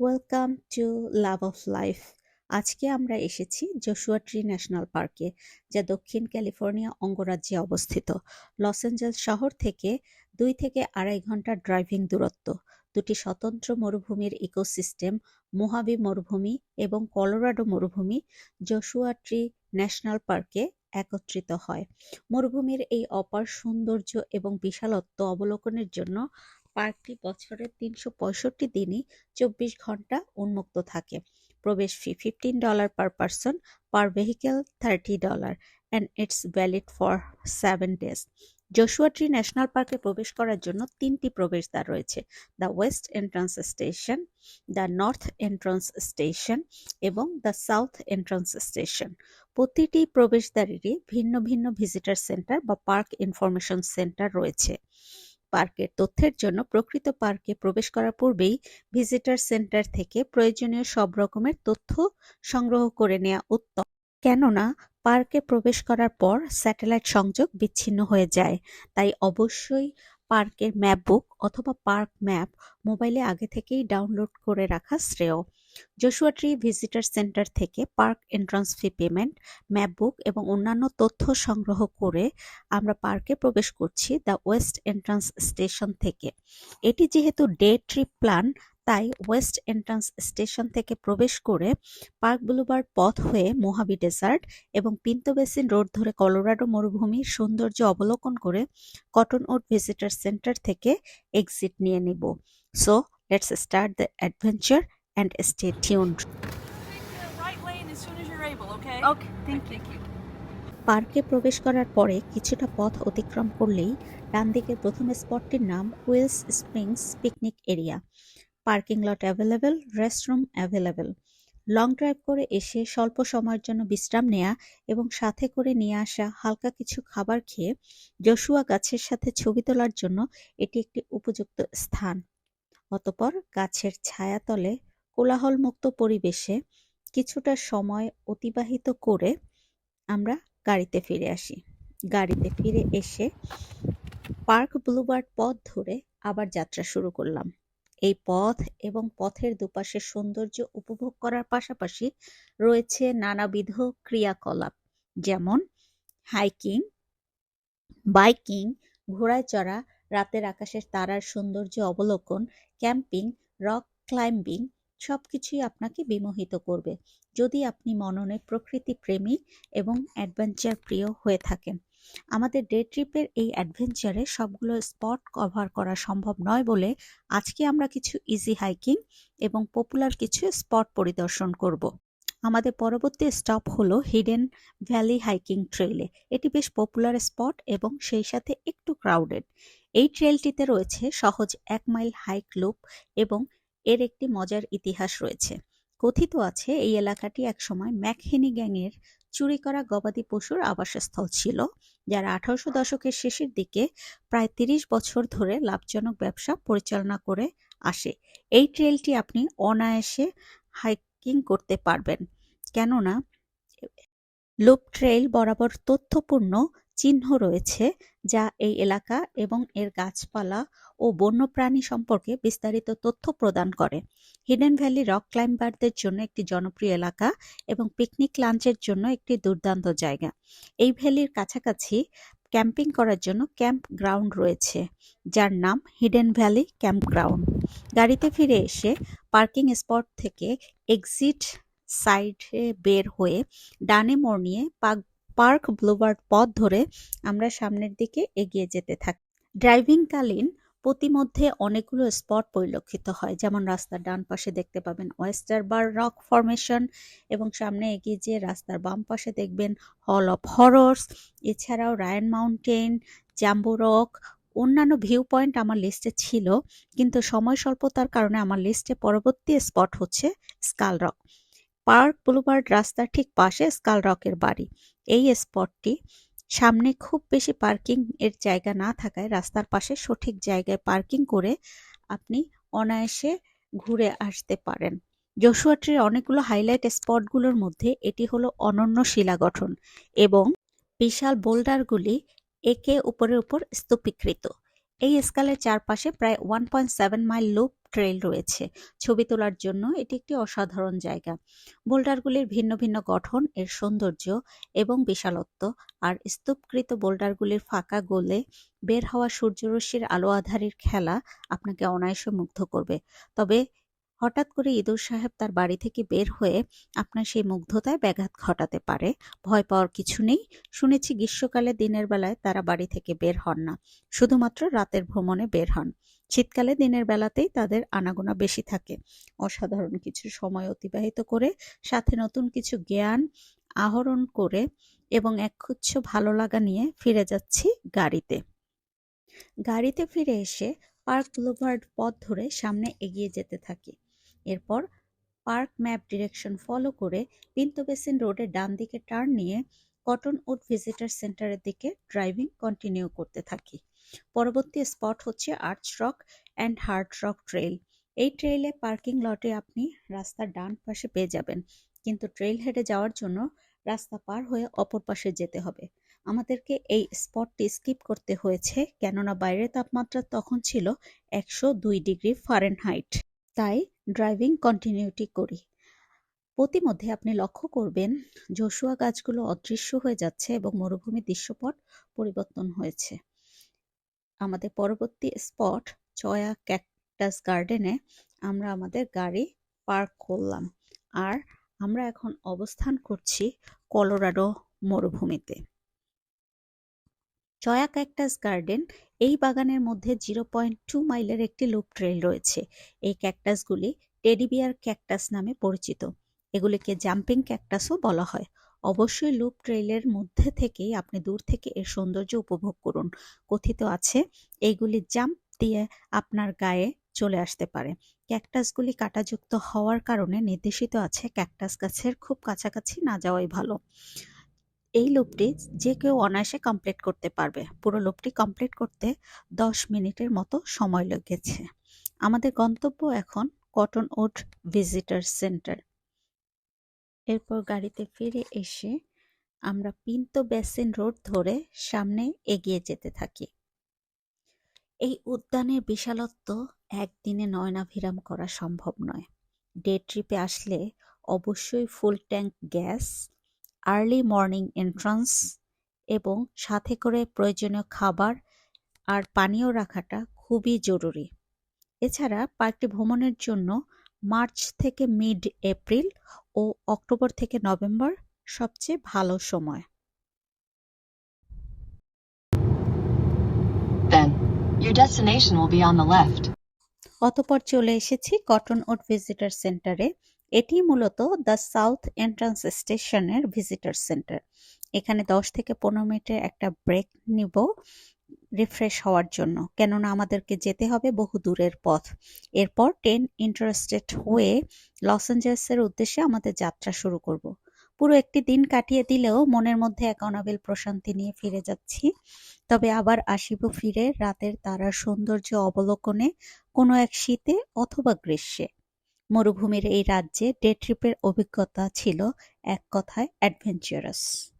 Welcome to love of life আজকে আমরা এসেছি জোশুয়া ট্রি ন্যাশনাল পার্কে যা দক্ষিণ ক্যালিফোর্নিয়া অঙ্গরাজ্যে অবস্থিত। লস অ্যাঞ্জেলস শহর থেকে দুই থেকে আড়াই ঘণ্টা ড্রাইভিং দূরত্ব। দুটি স্বতন্ত্র মরুভূমির ইকোসিস্টেম, মোহাবি মরুভূমি এবং কলোরাডো মরুভূমি জোশুয়া ট্রি ন্যাশনাল পার্কে একত্রিত হয়। মরুভূমির এই অপার সৌন্দর্য এবং বিশালত্ব অবলোকনের জন্য পার্কটি বছরের তিনশো পঁয়ষট্টি দিনই চব্বিশ ঘণ্টা উন্মুক্ত থাকে। প্রবেশ fee fifteen dollar per person per vehicle thirty dollar and it's valid for seven days Joshua tree national পার্কে প্রবেশ করার জন্য তিনটি প্রবেশদ্বার রয়েছে the west entrance station the north entrance station এবং দ্য সাউথ এন্ট্রান্স স্টেশন প্রতিটি প্রবেশদ্বারেরই ভিন্ন ভিন্ন ভিজিটার সেন্টার বা পার্ক ইনফরমেশন সেন্টার রয়েছে। পার্কের তথ্যের জন্য প্রকৃত পার্কে প্রবেশ করার পূর্বেই ভিজিটার সেন্টার থেকে প্রয়োজনীয় সব রকমের তথ্য সংগ্রহ করে নেওয়া উত্তম। কেননা, পার্কে প্রবেশ করার পর স্যাটেলাইট সংযোগ বিচ্ছিন্ন হয়ে যায়, তাই অবশ্যই পার্কের ম্যাপ বুক অথবা পার্ক ম্যাপ মোবাইলে আগে থেকেই ডাউনলোড করে রাখা শ্রেয়। জশুয়া ট্রি ভিজিটার সেন্টার থেকে park entrance fee payment map book এবং অন্যান্য তথ্য সংগ্রহ করে আমরা পার্কে প্রবেশ করছি দ্য ওয়েস্ট এন্ট্রান্স স্টেশন থেকে। এটি যেহেতু ডে ট্রিপ প্ল্যান তাই ওয়েস্ট এন্ট্রান্স স্টেশন থেকে প্রবেশ করে পার্ক বুলুবার্ড পথ হয়ে মোহাবি ডেজার্ট এবং পিন্তো বেসিন রোড ধরে কলোরাডো মরুভূমির সৌন্দর্য অবলোকন করে কটন উড ভিজিটার সেন্টার থেকে এক্সিট নিয়ে নিব। So let's start the adventure you. Thank you. পার্কে প্রবেশ করার পরে কিছুটা পথ অতিক্রম করলেই ডান দিকের প্রথম স্পটটির নাম Wills Springs picnic area parking lot available restroom available long drive করে এসে স্বল্প সময়ের জন্য বিশ্রাম নেওয়া এবং সাথে করে নিয়ে আসা হালকা কিছু খাবার খেয়ে জশুয়া গাছের সাথে ছবি তোলার জন্য এটি একটি উপযুক্ত স্থান অতপর গাছের ছায়াতলে কোলাহলমুক্ত পরিবেশে কিছুটা সময় অতিবাহিত করে আমরা গাড়িতে ফিরে আসি। গাড়িতে ফিরে এসে পার্ক ব্লুবার্ড পথ ধরে আবার যাত্রা শুরু করলাম। এই পথ এবং পথের দুপাশের সৌন্দর্য উপভোগ করার পাশাপাশি রয়েছে নানাবিধ ক্রিয়াকলাপ, যেমন হাইকিং, বাইকিং ঘোড়ায় চড়া রাতের আকাশের তারার সৌন্দর্য অবলোকন, ক্যাম্পিং, রক ক্লাইম্বিং সবকিছুই আপনাকে বিমোহিত করবে। যদি আপনি মননে প্রকৃতি প্রেমী এবং অ্যাডভেঞ্চার প্রিয় হয়ে থাকেন, আমাদের ডে ট্রিপের এই অ্যাডভেঞ্চারে সবগুলো স্পট কভার করা সম্ভব নয় বলে আজকে আমরা কিছু ইজি হাইকিং এবং পপুলার কিছু স্পট পরিদর্শন করব। আমাদের পরবর্তী স্টপ হলো হিডেন ভ্যালি হাইকিং ট্রেইলে এটি বেশ পপুলার স্পট এবং সেই সাথে একটু ক্রাউডেড। এই ট্রেলটিতে রয়েছে সহজ এক মাইল হাইক লুপ এবং এর একটি মজার ইতিহাস রয়েছে। কথিত আছে, এই এলাকাটি একসময় ম্যাকহেনি গ্যাংয়ের চুরি করা গবাদি পশুর আবাসস্থল ছিল, যারা আঠারোশো দশকের শেষের দিকে প্রায় তিরিশ বছর ধরে লাভজনক ব্যবসা পরিচালনা করে আসে। এই ট্রেলটি আপনি অনায়াসে হাইকিং করতে পারবেন। কেননা, লুপ ট্রেইল বরাবর তথ্যপূর্ণ চিহ্ন রয়েছে যা এই এলাকা এবং এর গাছপালা ও বন্যপ্রাণী সম্পর্কে বিস্তারিত তথ্য প্রদান করে। হিডেন ভ্যালি রক ক্লাইম্বারদের জন্য একটি জনপ্রিয় এলাকা এবং পিকনিক লাঞ্চের জন্য একটি দুর্দান্ত জায়গা। এই ভ্যালির কাছাকাছি ক্যাম্পিং করার জন্য ক্যাম্প গ্রাউন্ড রয়েছে, যার নাম হিডেন ভ্যালি ক্যাম্প গ্রাউন্ড গাড়িতে ফিরে এসে পার্কিং স্পট থেকে এক্সিট সাইডে বের হয়ে ডানে মোড় নিয়ে পাক- পার্ক ব্লুবার্ড পথ ধরে আমরা সামনের দিকে এগিয়ে যেতে থাকি। ড্রাইভিংকালীন প্রতিমধ্যে অনেকগুলো স্পট পরিলক্ষিত হয়, যেমন রাস্তার ডান পাশে দেখতে পাবেন ওয়েস্টার বার রক ফরমেশন এবং সামনে এগিয়ে যেয়ে রাস্তার বাম পাশে দেখবেন হল অফ হরর্স, এছাড়াও রায়ন মাউন্টেন জাম্বো রক, অন্যান্য ভিউ পয়েন্ট আমার লিস্টে ছিল, কিন্তু সময় স্বল্পতার কারণে আমার লিস্টে পরবর্তী স্পট হচ্ছে স্কাল রক। পার্ক বুলুবার্ড রাস্তার ঠিক পাশে স্কাল রকের বাড়ি। এই স্পটটি সামনে খুব বেশি পার্কিং এর জায়গা না থাকায় রাস্তার পাশে সঠিক জায়গায় পার্কিং করে আপনি অনায়াসে ঘুরে আসতে পারেন। জশুয়া ট্রির অনেকগুলো হাইলাইট স্পটগুলোর মধ্যে এটি হলো অনন্য শিলা গঠন এবং বিশাল বোল্ডারগুলি একে উপরের উপর স্তূপীকৃত। এই স্কালের চারপাশে প্রায় one point seven mile loop trail রয়েছে। ছবি তোলার জন্য এটি একটি অসাধারণ জায়গা। বোল্ডারগুলির ভিন্ন ভিন্ন গঠন, এর সৌন্দর্য এবং বিশালত্ব। আর স্তূপকৃত বোল্ডারগুলির ফাঁকা গোলে বের হওয়া সূর্যরশ্মির আলো আধারির খেলা আপনাকে অনায়াসে মুগ্ধ করবে। তবে হঠাৎ করে ইদুর সাহেব তার বাড়ি থেকে বের হয়ে আপনার সেই মুগ্ধতায় ব্যাঘাত ঘটাতে পারে। ভয় পাওয়ার কিছু নেই। শুনেছি গ্রীষ্মকালে দিনের বেলায় তারা বাড়ি থেকে বের হন না। শুধুমাত্র রাতের ভ্রমণে বের হন। শীতকালে দিনের বেলাতেই তাদের আনাগোনা বেশি থাকে। অসাধারণ কিছু সময় অতিবাহিত করে, সাথে নতুন কিছু জ্ঞান আহরণ করে এবং একগুচ্ছ ভালো লাগা নিয়ে ফিরে যাচ্ছি গাড়িতে। গাড়িতে ফিরে এসে পার্ক ব্লুভার্ড পথ ধরে সামনে এগিয়ে যেতে থাকি। এরপর পার্ক ম্যাপ ডিরেকশন ফলো করে পিন্তো বেসিন রোডের ডান দিকে টার্ন নিয়ে কটন উড ভিজিটার সেন্টারের দিকে ড্রাইভিং কন্টিনিউ করতে থাকি। পরবর্তী স্পট হচ্ছে Arch Rock and Hard Rock trail. এই ট্রেইলে পার্কিং লটে আপনি রাস্তার ডান পাশে পেয়ে যাবেন, কিন্তু ট্রেইল হেডে যাওয়ার জন্য রাস্তা পার হয়ে অপর পাশে যেতে হবে। আমাদেরকে এই স্পটটি স্কিপ করতে হয়েছে, কেননা বাইরের তাপমাত্রা তখন ছিল একশো দুই ডিগ্রি ফারেনহাইট। তাই ড্রাইভিং কন্টিনিউটি করি। প্রতিমধ্যে আপনি লক্ষ্য করবেন, জসুয়া গাছগুলো অদৃশ্য হয়ে যাচ্ছে এবং মরুভূমির দৃশ্যপট পরিবর্তন হয়েছে। আমাদের পরবর্তী স্পট চয়া ক্যাকটাস গার্ডেনে আমরা আমাদের গাড়ি পার্ক করলাম। আর আমরা এখন অবস্থান করছি কলোরাডো মরুভূমিতে। চয়া ক্যাকটাস গার্ডেন এই বাগানের মধ্যে জিরো পয়েন্ট টু মাইলের একটি লুপ ট্রেল রয়েছে। এই ক্যাকটাসগুলি টেডিবিয়ার ক্যাকটাস নামে পরিচিত। এগুলিকে জাম্পিং ক্যাকটাসও বলা হয়। অবশ্যই লুপ ট্রেইলের মধ্যে থেকেই আপনি দূর থেকে এর সৌন্দর্য উপভোগ করুন। কথিত আছে, এইগুলি জাম্প দিয়ে আপনার গায়ে চলে আসতে পারে। ক্যাকটাসগুলি কাঁটাযুক্ত হওয়ার কারণে নির্দেশিত আছে ক্যাকটাস গাছের খুব কাছাকাছি না যাওয়াই ভালো। এই লুপটি যে কেউ অনায়াসে কমপ্লিট করতে পারবে। পুরো লুপটি কমপ্লিট করতে দশ মিনিটের মতো সময় লেগেছে। আমাদের গন্তব্য এখন কটন উড ভিজিটার সেন্টার এরপর গাড়িতে ফিরে এসে আমরা পিন্তো বেসিন রোড ধরে সামনে এগিয়ে যেতে থাকি। এই উদ্যানের বিশালত্ব একদিনে নয়নাভিরাম করা সম্ভব নয়। ডে ট্রিপে আসলে অবশ্যই full tank gas, early morning entrance এবং সাথে করে প্রয়োজনীয় খাবার আর পানীয় রাখাটা খুবই জরুরি। এছাড়া পার্কটি ভ্রমণের জন্য মার্চ থেকে মিড এপ্রিল ও অক্টোবর থেকে নভেম্বর সবচেয়ে ভালো সময়. অতপর চলে এসেছি কটন উড ভিজিটার সেন্টারে। এটি মূলত দ্য সাউথ এন্ট্রান্স স্টেশনের ভিজিটার সেন্টার। এখানে দশ থেকে পনেরো মিনিটের একটা ব্রেক নিব। রিফ্রেশ হওয়ার জন্য। কেননা আমাদেরকে যেতে হবে বহু দূরের পথ। এরপর টেন ইন্টারেস্টেড হয়ে লস অ্যাঞ্জেলেসের উদ্দেশ্যে আমাদের যাত্রা শুরু করব। পুরো একটি দিন কাটিয়ে দিলেও মনের মধ্যে এক অনাবিল প্রশান্তি নিয়ে ফিরে যাচ্ছি। তবে আবার আসিব ফিরে রাতের তারার সৌন্দর্য অবলোকনে কোনো এক শীতে অথবা গ্রীষ্মে। মরুভূমির এই রাজ্যে ডে ট্রিপের অভিজ্ঞতা ছিল এক কথায় অ্যাডভেঞ্চারাস